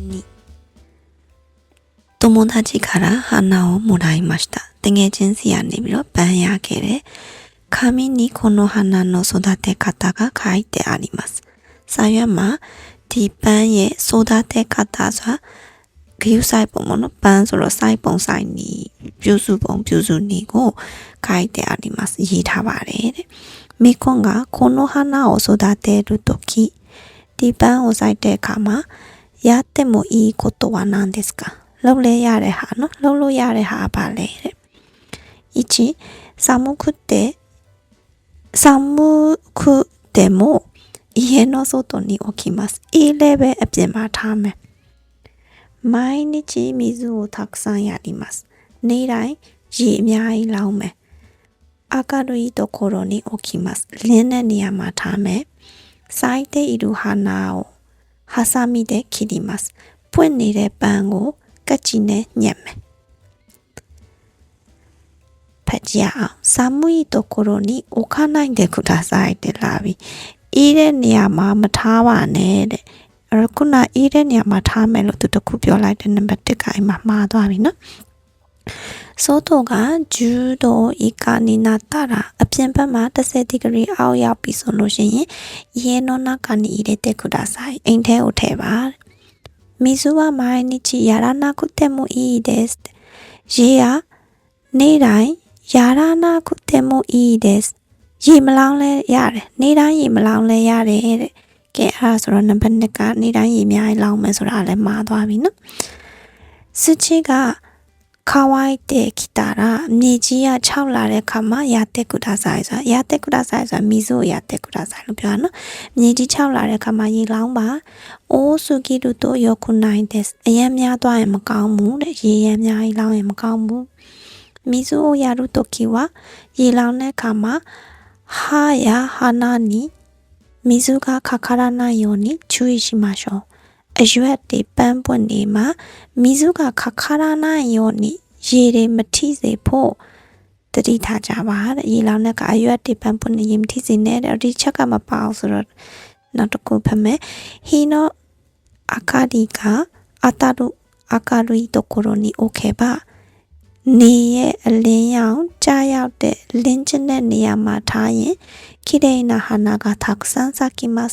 に友達から花をもらいました。テゲジェンシアにびろバンヤケレ紙にこの花の育て方が書いてあります。さやま、ティパンへ育て方は、牛細胞ものパンその細胞細に、牛数本、牛数にを書いてあります。いたわれで。みこがこの花を育てるとき、ティパンを咲いてかま、やってもいいことは何ですかလုပ်လဲရတဲ့ဟာနော်လုပ်လို့ရတဲ့ဟာပါလေတဲ့1寒くて寒くても家の外に置きますいいレベルအပြင်မှာထားမယ်毎日水をたくさんやりますနေ့တိုင်းရေအများကြီးလောင်းမယ်明るいところに置きますလင်းတဲ့နေရာမှာထားမယ်咲いている花を ဟာဆာမိတဲ့ခီဒီမတ်ပွင့်နေတဲ့ပန်းကိုကတ်ချီနဲ့ညက်မယ်ဖတ်ကြအောင်ဆာမွီတိုကိုရိုနီအိုခနိုင်တဲ့ခုထားဆိုင်တက်လာပြီအေးတဲ့နေရာမှာမထားပါနဲ့တဲ့အဲ့ခုနအေးတဲ့နေရာမှာထားမယ်လို့သူတခုပြောလိုက်တဲ့နံပါတ်1ကအိမ်မှာမှားသွားပြီနော် 外が10度以下になったらအပြင်ဘက်မှာ30ဒီဂရီအောက်ရောက်ပြီဆိုလို့ရှိရင်家の中に入れてくださいအိမ်ထဲကိုထည့်ပါ水は毎日やらなくてもいいですရေはနေ့တိုင်းやらなくてもいいですရေမလောင်းလဲရတယ်နေ့တိုင်းရေမလောင်းလဲရတယ်တဲ့ကဲအဲ့ဒါဆိုတော့နံပါတ်2ကနေ့တိုင်းရေအများကြီးလောင်းမယ်ဆိုတာလည်းမှားသွားပြီနော်စချီက 乾いてきたら、虹やチャウラレカマやってください。やってください。水をやってください。あの、虹チャウラレカマいらんば。多すぎると良くないです。えや家やとえもかんむ。家宮いらんえもかんむ。水をやるときは、いらんねかま、歯や鼻に水がかからないように注意しましょう。 အရွက်တွေပန်းပွင့်နေမှာမိစုကခခရနာယောနိရေတွေမထိစေဖို့တတိထားကြပါတဲ့ရေလောင်းနဲ့ကအရွက်တွေပန်းပွင့်နေရင်မထိစေနဲ့တဲ့ဒီချက်ကမပေါအောင်ဆိုတော့နောက်တစ်ခုဖတ်မယ်ဟီနောအကာဒီကအတာတုအကာရီတိုကိုရိုနီโอเคပါ နေရဲ့အလင်းရောင်ကြားရောက်တဲ့လင်းကျင်တဲ့နေရာမှာထားရင်ခိဒိနာဟာနာကတာကဆန်စာကီမတ်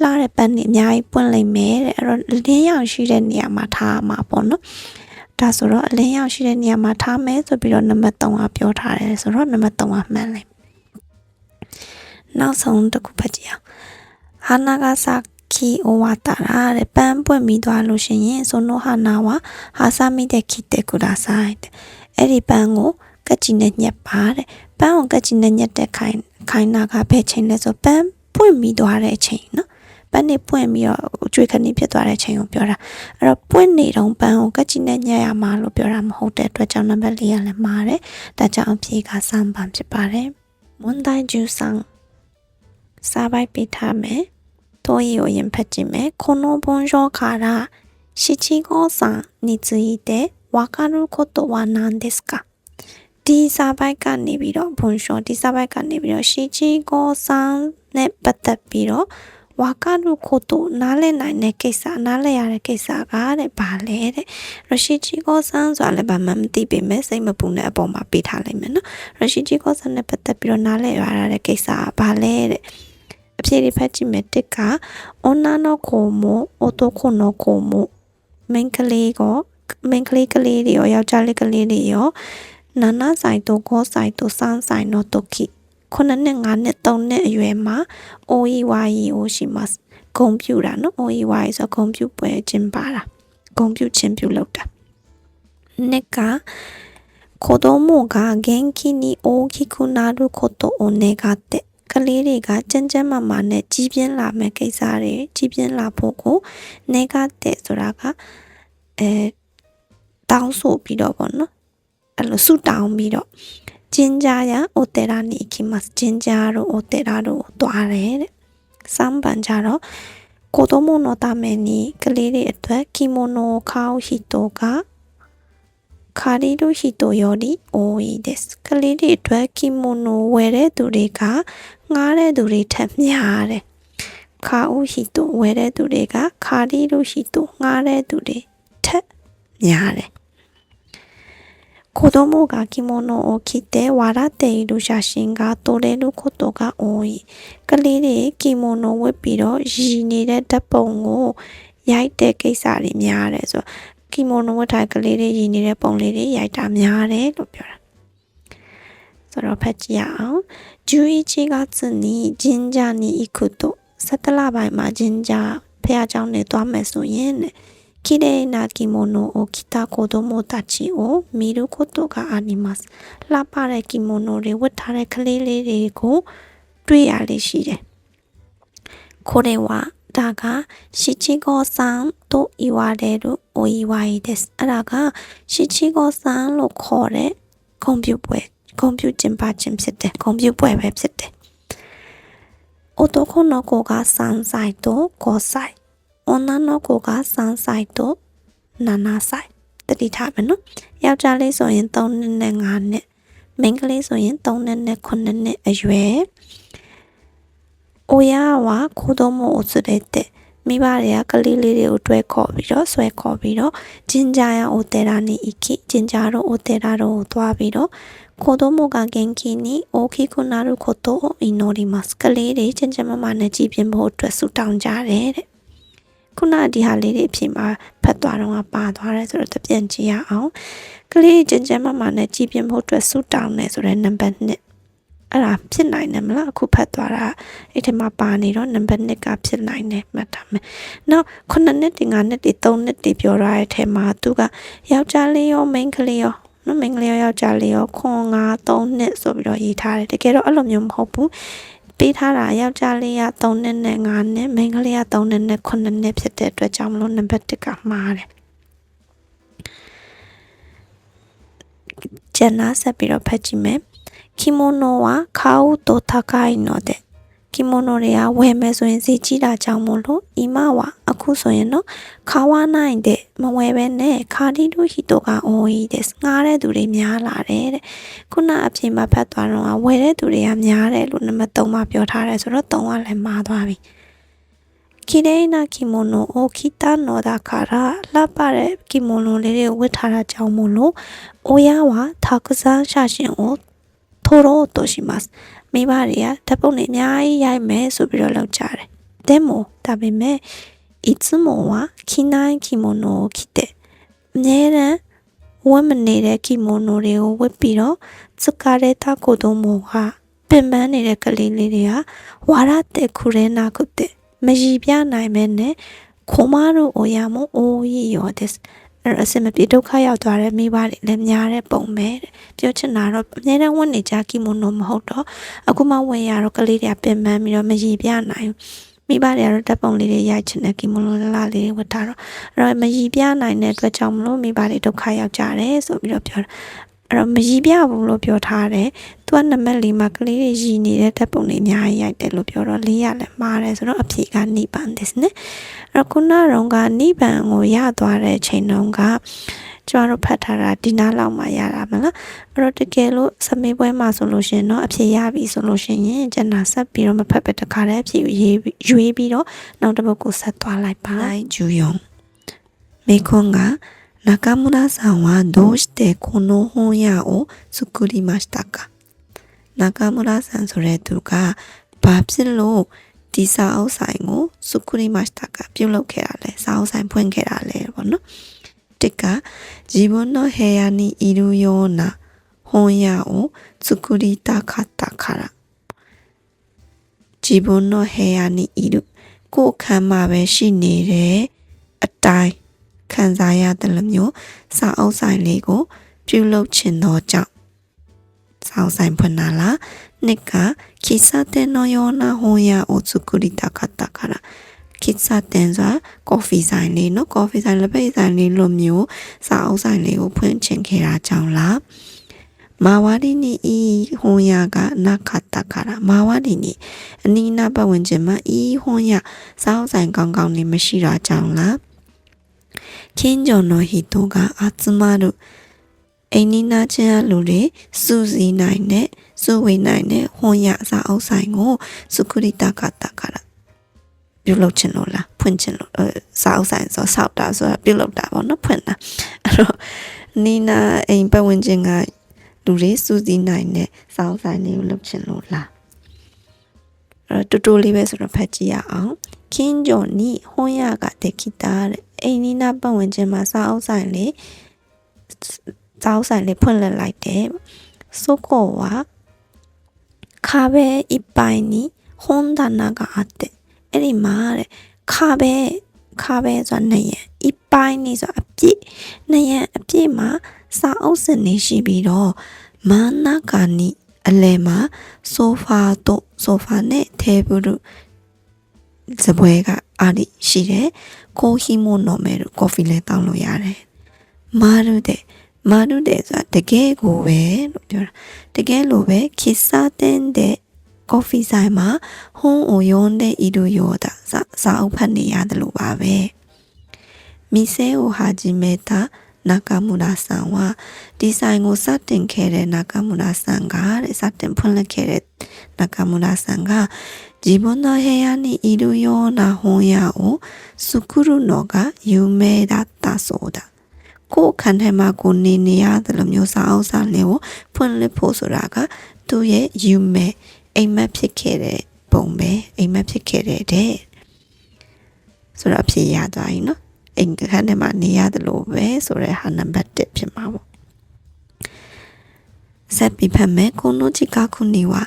လှတဲ့ပန်းတွေအများကြီးပွင့်လိမ့်မယ်တဲ့အဲ့တော့လင်းရောင်ရှိတဲ့နေရာမှာထားမှာပေါ့နော်ဒါဆိုတော့အလင်းရောင်ရှိတဲ့နေရာမှာထားမယ်ဆိုပြီးတော့နံပါတ်3ကပြောထားတယ်ဆိုတော့နံပါတ်3ကမှန်လိမ့်နောက်ဆုံးတစ်ခုဖတ်ကြည့်အောင်ဟာနာကစာခီအိုဝါတာရာတဲ့ပန်းပွင့်ပြီးသွားလို့ရှိရင်ဆိုနိုဟာနာဝါဟာဆာမီတဲ့ခိတဲ့ကူဒါဆိုင်တဲ့ အဲ့ဒီပန်းကိုကက်ချီနဲ့ညက်ပါတဲ့ပန်းကိုကက်ချီနဲ့ညက်တဲ့ခိုင်ခိုင်နာကဘယ်ချိန်လဲဆိုပန်းပွင့်ပြီးသွားတဲ့အချိန်နော်ပန်းနေပွင့်ပြီးတော့ကျွေးခဏဖြစ်သွားတဲ့အချိန်ကိုပြောတာအဲ့တော့ပွင့်နေတော့ပန်းကိုကက်ချီနဲ့ညက်ရမှာလို့ပြောတာမဟုတ်တဲ့အတွက်ကြောင့်နံပါတ်၄ကလည်းမှားတယ်ဒါကြောင့်အဖြေကစမ်းပန်ဖြစ်ပါတယ်問題13စာပိုက်ပေးထားမယ်တို့ရီကိုရင်ဖတ်ကြည့်မယ်この文章から七五三について わかることは何ですかဒီစာပိုက်ကနေပြီးတော့ဘွန်ရှောဒီစာပိုက်ကနေပြီးတော့ရှီချီကိုဆန်နဲ့ပတ်သက်ပြီးတော့ဝါကရုခိုတိုနားလည်နိုင်တဲ့ကိစ္စနားလည်ရတဲ့ကိစ္စကတဲ့ဘာလဲတဲ့ရရှိချီကိုဆန်ဆိုတာလည်းဘာမှမသိပေမဲ့စိတ်မပူတဲ့အပေါ်မှာပေးထားလိုက်မယ်နော်ရရှိချီကိုဆန်နဲ့ပတ်သက်ပြီးတော့နားလည်ရတဲ့ကိစ္စကဘာလဲတဲ့အဖြေတွေဖတ်ကြည့်မယ်တစ်က女の子も男の子もမိန်းကလေးက မိန်းကလေးကလေးတွေရောယောက်ျားလေးကလေးတွေရောနာနာဆိုင်တို့ဂောဆိုင်တို့စန်းဆိုင်တို့တုခိခုနှစ်နှစ်ငါးနှစ်သုံးနှစ်အရွယ်မှာ OEY ကိုရှိမှာဂုံပြူတာနော် OEY ဆိုဂုံပြူပွဲကျင်းပါတာဂုံပြူချင်းပြူလောက်တာနှစ်က子供が元気に大きくなることを願ってကလေးတွေကကြမ်းကြမ်းမာမာနဲ့ကြီးပြင်းလာမဲ့ကိစ္စတွေကြီးပြင်းလာဖို့ကိုနေကတဲ့ဆိုတာကအဲ တောင်းဆိုပြီးတော့ပေါ့နော်အဲ့လိုဆူတောင်းပြီးတော့ဂျင်ဂျာယာအိုတေရာနီခီမတ်ဂျင်ဂျာတို့အိုတေရာတို့တွားတယ်တဲ့စမ်ပန်ကြတော့ကိုတိုမိုနိုတာမဲနီကလေးတွေအတွက်ကီမိုနိုခေါဟီတိုကခါရီလိုဟီတိုယောဒီအိုဤဒက်ကလေးတွေအတွက်ကီမိုနိုဝယ်တဲ့သူတွေကငားတဲ့သူတွေထက်များတယ်ခါဦးဟီတိုဝယ်တဲ့သူတွေကခါရီလူဟီတိုငှားတဲ့သူတွေထက်များတယ် 子供が着物を着て笑っている写真が撮れることが多い。ကလေးတွေ着物ဝတ်ပြီးတော့ရည်နေတဲ့ဓာတ်ပုံကိုရိုက်တဲ့ကိစ္စတွေများတယ်ဆိုတော့ကီမိုနိုဝတ်ထားကလေးတွေရည်နေတဲ့ပုံလေးတွေရိုက်တာများတယ်လို့ပြောတာဆိုတော့ဖတ်ကြည့်ရအောင်11月に神社に行くと17လပိုင်းမှာ神社ဖះเจ้าနဲ့သွားမယ်ဆိုရင်တဲ့ 綺麗な着物を着た子供たちを見ることがあります。ラパレ着物ではタレクレレレをတွေ့りしれ。これは、だが、七五三と言われるお祝いです。だが、七五三のこれ、コンピューブエ、コンピューチンパチンセテ、コンピューエウェブセテ。男の子が3歳と5歳。女の子が3歳と7歳တတိထားမယ်နော်ယောက်ျားလေးဆိုရင်3နှစ်နဲ့5နှစ်မိန်းကလေးဆိုရင်3နှစ်နဲ့9နှစ်အရွယ်親は子供を連れてမိဘတွေကကလေးလေးတွေကိုတွဲခေါ်ပြီးတော့ဆွဲခေါ်ပြီးတော့ဂျင်ဂျာယာအိုတေရာに行きဂျင်ဂျာတို့အိုတေရာတို့ကိုသွားပြီးတော့子供が元気に大きくなることを祈りますကလေးတွေချင်းချင်းမမနဲ့ကြည်ပြင်းဖို့အတွက်ဆုတောင်းကြတယ်တဲ့ ခုနဒီဟာလေးတွေအဖြစ်မှာဖတ်သွားတော့ပါသွားတယ်ဆိုတော့တပြန်ကြည့်ရအောင်ကလေးချင်းချင်းမမနဲ့ကြည်ပြင်းဖို့အတွက်ဆုတောင်းတယ်ဆိုတဲ့နံပါတ်1အဲ့ဒါဖြစ်နိုင်တယ်မလားအခုဖတ်သွားတာအဲ့ဒီမှာပါနေတော့နံပါတ်1ကဖြစ်နိုင်တယ်မှတ်ထားမယ်။နောက်9နှစ်တင်9နှစ်တင်3နှစ်တင်ပြောရတဲ့အထက်မှာသူကယောက်ျားလေးရောမိန်းကလေးရောနော်မိန်းကလေးရောယောက်ျားလေးရောခွန်9 3နှစ်ဆိုပြီးတော့ရေးထားတယ်တကယ်တော့အဲ့လိုမျိုးမဟုတ်ဘူး ပေးထားတာယောက်ျားလေးက3နှစ်နဲ့9နှစ်မိန်းကလေးက3နှစ်နဲ့9နှစ်ဖြစ်တဲ့အတွက်ကြောင့်မလို့နံပါတ်1ကမှားတယ်ကျန်လာဆက်ပြီးတော့ဖတ်ကြည့်မယ် kimono wa kao to takai no de いので着物တွေကဝယ်မယ်ဆိုရင်ဈေးကြီးတာကြောင့်မို့လို့今はအခုဆိုရင်တော့買わないでမဝယ်ပဲနဲ့ခါဒီလူဟီတိုက多いですငားတဲ့သူတွေများလာတယ်တဲ့ခုနအပြင်မှာဖတ်သွားတော့ဝယ်တဲ့သူတွေကများတယ်လို့နံပါတ်3မှာပြောထားတယ်ဆိုတော့3ကလည်းမှားသွားပြီ綺麗な着物を着たのだからလှပတဲ့着物လေးတွေဝတ်ထားတာကြောင့်မို့လို့親はたくさん写真を ထိုろうとしますမိဘတွေကဓာတ်ပုံတွေအများကြီးရိုက်မယ်ဆိုပြီးတော့လုပ်ကြတယ်でもဒါပေမဲ့いつもは着ない着物を着てအများရန်ဝတ်မနေတဲ့着物တွေကိုဝတ်ပြီးတော့疲れた子供がပင်ပန်းနေတဲ့ကလေးလေးတွေကဝါရတဲ့ခုရဲနာခုတဲ့မရည်ပြနိုင်မဲနဲ့ခိုမားတို့အိုရမို့အိုးရီရောတဲ့ အဲ့အစင်မပြေဒုက္ခရောက်သွားတဲ့မိဘတွေလည်းများတဲ့ပုံပဲတဲ့ပြောချင်တာတော့အများနဲ့ဝင်နေကြကီမိုနိုမဟုတ်တော့အခုမှဝင်ရတော့ကလေးတွေကပင်ပန်းပြီးတော့မရည်ပြနိုင်မိဘတွေကတော့တပ်ပုံလေးတွေရိုက်ချင်တဲ့ကီမိုနိုလလာလေးတွေဝတ်ထားတော့အဲ့တော့မရည်ပြနိုင်တဲ့အတွက်ကြောင့်မလို့မိဘတွေဒုက္ခရောက်ကြတယ်ဆိုပြီးတော့ပြောတာ အဲ့တော့မရည်ပြဘူးလို့ပြောထားတယ်။သူကနံပါတ်၄မှာကလေးတွေရည်နေတဲ့တပ်ပုံတွေအများကြီးရိုက်တယ်လို့ပြောတော့၄ရလည်းမှားတယ်ဆိုတော့အဖြေကနိဗ္ဗာန်ですね။အဲ့တော့ခုနကတော့ကနိဗ္ဗာန်ကိုရသွားတဲ့ချိန်တုန်းကကျမတို့ဖတ်ထားတာဒီနားလောက်မှရတာမလားအဲ့တော့တကယ်လို့စမေးပွဲမှာဆိုလို့ရှင်တော့အဖြေရပြီဆိုလို့ရှင်ရင်ကျန်တာဆက်ပြီးတော့မဖတ်ပဲတခါတည်းအဖြေရေးရွေးပြီးတော့နောက်တစ်ပုဒ်ကိုဆက်သွားလိုက်ပါဂျူယုံမေခွန်က 中村さんはどうしてこの本屋を作りましたか中村さんそれとかဘာဖြစ်လို့ဒီစာအုပ်ဆိုင်ကိုစုခရီမတ်တာကပြုတ်လုပ်ခဲ့တာလဲစာအုပ်ဆိုင်ဖွင့်ခဲ့တာလဲပေါ့နော်တစ်က自分の部屋にいるような本屋を作りたかったから自分の部屋にいるကိုယ်ခံမှာပဲရှိနေတဲ့အတိုင်း ခံစားရတယ်လို့မျိုးစာအုပ်ဆိုင်လေးကို ပြုလုပ်ချင်သောကြောင့်စာအုပ်ဆိုင်ဖွင့်လာလားနှစ်က喫茶店のような本屋を作りたかったから喫茶店ဆိုတာကော်ဖီဆိုင်လေးနော်ကော်ဖီဆိုင်လက်ပိတ်ဆိုင်လေးလိုမျိုးစာအုပ်ဆိုင်လေးကိုဖွင့်ချင်ခဲ့တာကြောင့်လားမာဝရီနီဤဟွန်ယာကနာခတာခရာမာဝရီနီအနီးနားပတ်ဝန်းကျင်မှာဤဟွန်ယာစောင်းဆိုင်ကောင်းကောင်းနေမရှိတာကြောင့်လား 近所の人が集まるအိမ်နီးနားချင်းလူတွေစုစည်းနိုင်တဲ့စုဝေးနိုင်တဲ့ဟွန်ရစာအုပ်ဆိုင်ကိုစုခရီတာကတာကရာ ပြုလုပ်ချင်လို့လားဖွင့်ချင်လို့အဲစာအုပ်ဆိုင်ဆိုစောက်တာဆိုတာပြုလုပ်တာပေါ့နော်ဖွင့်တာအဲ့တော့နီနာအိမ်ပတ်ဝန်းကျင်ကလူတွေစူးစီးနိုင်တဲ့စာအုပ်ဆိုင်လေးကိုလုပ်ချင်လို့လားအဲ့တော့တူတူလေးပဲဆိုတော့ဖတ်ကြည့်ရအောင်ခင်းジョに本屋ができたတဲ့ အိမ်နီနာပတ်ဝန်းကျင်မှာစာအုပ်ဆိုင်လေးစာအုပ်ဆိုင်လေးဖွင့်လှစ်လိုက်တယ်そこは壁いっぱいに本棚があってအဲ့ဒီမှာတဲ့壁壁ဆိုတာနယံいっぱいにဆိုတာအပြည့်နယံအပြည့်မှာစာအုပ်စင်နေရှိပြီးတော့မန်နာကာနီအလဲမှာဆိုဖာတော့ဆိုဖာနဲ့တေး ဘူးစပွဲကအားဒီရှိတယ်ကိုဟီမိုနော်မဲတို့ကော်ဖီလည်းတောင်းလို့ရတယ်မာရုတဲ့မာရုတဲ့ဆိုတာတကယ်ကိုပဲလို့ပြောတာတကယ်လို့ပဲခစ်စားတဲ့တဲ့ကော်ဖီဆိုင်မှာဟွန်းအိုယွန်တဲ့ဤတို့ရောတာစာစာအုပ်ဖတ်နေရတယ်လို့ပါပဲမီဆဲအိုဟာဂျီမေတာနာကာမူရာဆန်ဝါဒီဆိုင်ကိုစတင်ခဲ့တဲ့နာကာမူရာဆန်ကတဲ့စတင်ဖွင့်လှစ်ခဲ့တဲ့နာကာမူရာဆန်က 自分の部屋にいるような本屋を作るのが有名だったそうだ。ကိုယ်ခန္ဓာမှာကိုနေနေရတယ်လို့မျိုးစာအုပ်စာလေးကိုဖွင့်လှစ်ဖို့ဆိုတာကသူ့ရဲ့ယူမဲ့အိမ်မက်ဖြစ်ခဲ့တဲ့ပုံပဲအိမ်မက်ဖြစ်ခဲ့တဲ့တဲ့ဆိုတော့အဖြစ်ရသွားပြီနော်အိမ်ခန်းထဲမှာနေရတယ်လို့ပဲဆိုရဲဟာနံပါတ်1ဖြစ်မှာပေါ့ဆက်ပြီးဖတ်မယ်ကိုနိုချီကာခုနီဝါ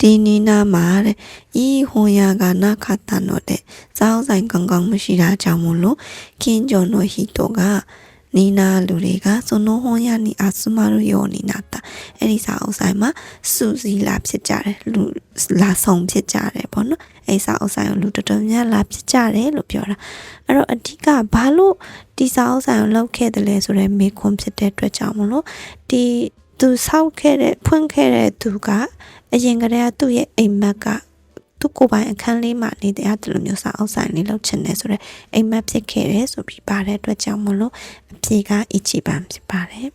ဒီနီနာမှာတဲ့ဤဟွန်ယာကနာခတာနိုတဲ့စောင်းဆိုင်ကောင်းကောင်းမရှိတာကြောင့်မို့လို့ကင်းကျော်နိုဟီတိုကနီနာလူတွေကစွန်နိုဟွန်ယာနီအာဆူမာရူယောနီနာတာအဲ့ဒီစာအုပ်ဆိုင်မှာစူစီလာဖြစ်ကြတယ်လူလာဆောင်ဖြစ်ကြတယ်ပေါ့နော်အဲ့စာအုပ်ဆိုင်ကိုလူတော်တော်များလာဖြစ်ကြတယ်လို့ပြောတာအဲ့တော့အဓိကဘာလို့ဒီစာအုပ်ဆိုင်ကိုလောက်ခဲ့တယ်လဲဆိုတော့မေခွန်ဖြစ်တဲ့အတွက်ကြောင့်မလို့ဒီ သူဆောက်ခဲ့တဲ့ဖွင့်ခဲ့တဲ့သူကအရင်ကတည်းကသူ့ရဲ့အိမ်မက်ကသူကိုယ်ပိုင်အခန်းလေးမှာနေတဲ့အဲ့လိုမျိုးစာအုပ်ဆိုင်လေးလုပ်ချင်တယ်ဆိုတော့အိမ်မက်ဖြစ်ခဲ့တယ်ဆိုပြီးပါတဲ့အတွက်ကြောင့်မလို့အပြေကအီချီပန်ဖြစ်ပါတယ်